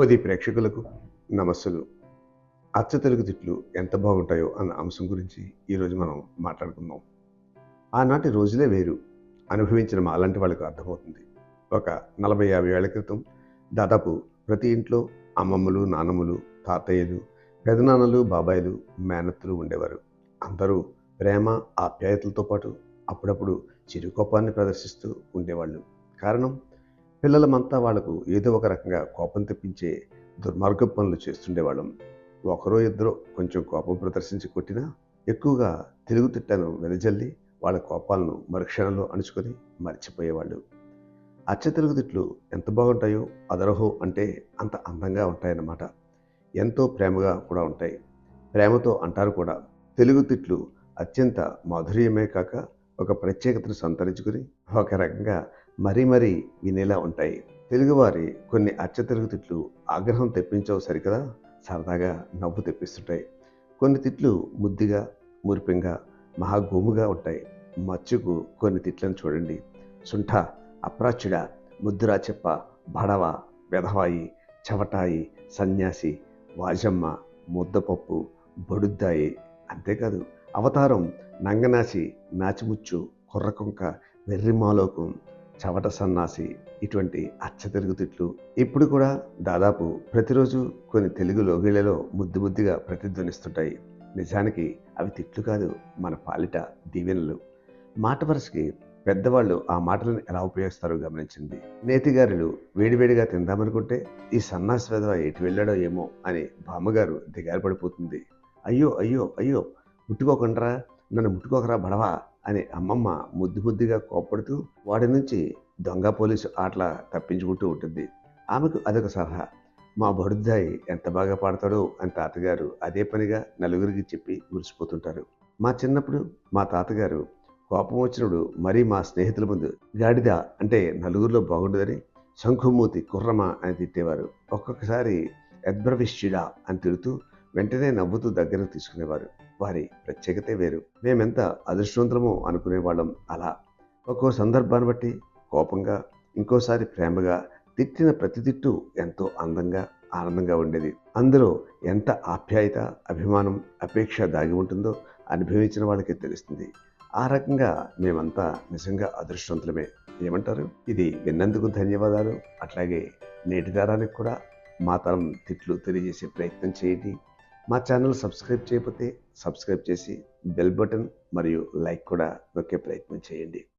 ఓది ప్రేక్షకులకు నమస్సులు. అచ్చ తెలుగు తిట్లు ఎంత బాగుంటాయో అన్న అంశం గురించి ఈరోజు మనం మాట్లాడుకుందాం. ఆనాటి రోజులే వేరు. అనుభవించిన మాలాంటి వాళ్ళకు అర్థమవుతుంది. ఒక నలభై యాభై ఏళ్ళ క్రితం దాదాపు ప్రతి ఇంట్లో అమ్మమ్మలు నాన్నమ్మలు తాతయ్యలు పెదనాన్నలు బాబాయిలు మేనత్తులు ఉండేవారు. అందరూ ప్రేమ ఆప్యాయతలతో పాటు అప్పుడప్పుడు చిరుకోపాన్ని ప్రదర్శిస్తూ ఉండేవాళ్ళు. కారణం పిల్లలమంతా వాళ్ళకు ఏదో ఒక రకంగా కోపం తెప్పించే దుర్మార్గ పనులు చేస్తుండేవాళ్ళం. ఒకరో ఇద్దరో కొంచెం కోపం ప్రదర్శించి కొట్టినా ఎక్కువగా తెలుగు తిట్టను వెదజల్లి వాళ్ళ కోపాలను మరుక్షణంలో అణుచుకొని మర్చిపోయేవాళ్ళు. అచ్చ తెలుగు తిట్లు ఎంత బాగుంటాయో అదరహో అంటే అంత అందంగా ఉంటాయన్నమాట. ఎంతో ప్రేమగా కూడా ఉంటాయి. ప్రేమతో అంటారు కూడా. తెలుగు తిట్లు అత్యంత మాధుర్యమే కాక ఒక ప్రత్యేకతను సంతరించుకుని ఒక రకంగా మరీ మరీ వినేలా ఉంటాయి. తెలుగువారి కొన్ని అచ్చతెలుగు తిట్లు ఆగ్రహం తెప్పించవు సరికదా? సరదాగా నవ్వు తెప్పిస్తుంటాయి. కొన్ని తిట్లు ముద్దిగా మురిపింగా మహాగోముగా ఉంటాయి. మచ్చుకు కొన్ని తిట్లను చూడండి. సుంఠ అప్రాచ్యుడ ముద్దురా చెప్ప బడవ వెధవాయి చవటాయి సన్యాసి వాజమ్మ ముద్దపప్పు బొడుద్దాయి అంతేకాదు. అవతారం నంగనాసి నాచిముచ్చు కుర్రకొంక వెర్రిమాలోకం చవట సన్నాసి ఇటువంటి అచ్చతెలుగు తిట్లు ఇప్పుడు కూడా దాదాపు ప్రతిరోజు కొన్ని తెలుగు లోగిళ్ళలో ముద్దు ముద్దుగా ప్రతిధ్వనిస్తుంటాయి. నిజానికి అవి తిట్లు కాదు మన పాలిట దీవెనలు. మాట వరుసకి పెద్దవాళ్ళు ఆ మాటలను ఎలా ఉపయోగిస్తారో గమనించింది. నేతిగారులు వేడివేడిగా తిందామనుకుంటే ఈ సన్నాసి వెధవ ఎటు వెళ్ళాడో ఏమో అని బామ్మగారు దిగారు పడిపోతుంది అయ్యో అయ్యో అయ్యో ముట్టుకోకుండా నన్ను ముట్టుకోకరా బడవా అని అమ్మమ్మ ముద్దు ముద్దుగా కోప్పడుతూ వాడి నుంచి దొంగ పోలీసు ఆటల తప్పించుకుంటూ ఉంటుంది. ఆమెకు అదొక సలహా. మా బడుద్దాయి ఎంత బాగా పాడతాడో అని తాతగారు అదే పనిగా నలుగురికి చెప్పి మురిసిపోతుంటారు. మా చిన్నప్పుడు మా తాతగారు కోపం వచ్చినప్పుడు మరీ మా స్నేహితుల ముందు గాడిద అంటే నలుగురిలో బాగుండదని శంఖుమూతి కుర్రమ అని తిట్టేవారు. ఒక్కొక్కసారి ఎద్బ్రవిష్యుడా అని తిడుతూ వెంటనే నవ్వుతూ దగ్గరకు తీసుకునేవారు. వారి ప్రత్యేకతే వేరు. మేమెంత అదృష్టవంతమో అనుకునేవాళ్ళం అలా. ఒక్కో సందర్భాన్ని బట్టి కోపంగా ఇంకోసారి ప్రేమగా తిట్టిన ప్రతి తిట్టు ఎంతో అందంగా ఆనందంగా ఉండేది. అందులో ఎంత ఆప్యాయత అభిమానం అపేక్ష దాగి ఉంటుందో అనుభవించిన వాళ్ళకే తెలుస్తుంది. ఆ రకంగా మేమంతా నిజంగా అదృష్టవంతులమే. ఏమంటారు? ఇది విన్నందుకు ధన్యవాదాలు. అట్లాగే నేటి దారానికి కూడా మా తరం తిట్లు తెలియజేసే ప్రయత్నం చేయండి. మా ఛానల్ సబ్స్క్రైబ్ చేయకపోతే సబ్స్క్రైబ్ చేసి బెల్ బటన్ మరియు లైక్ కూడా నొక్కే ప్రయత్నం చేయండి.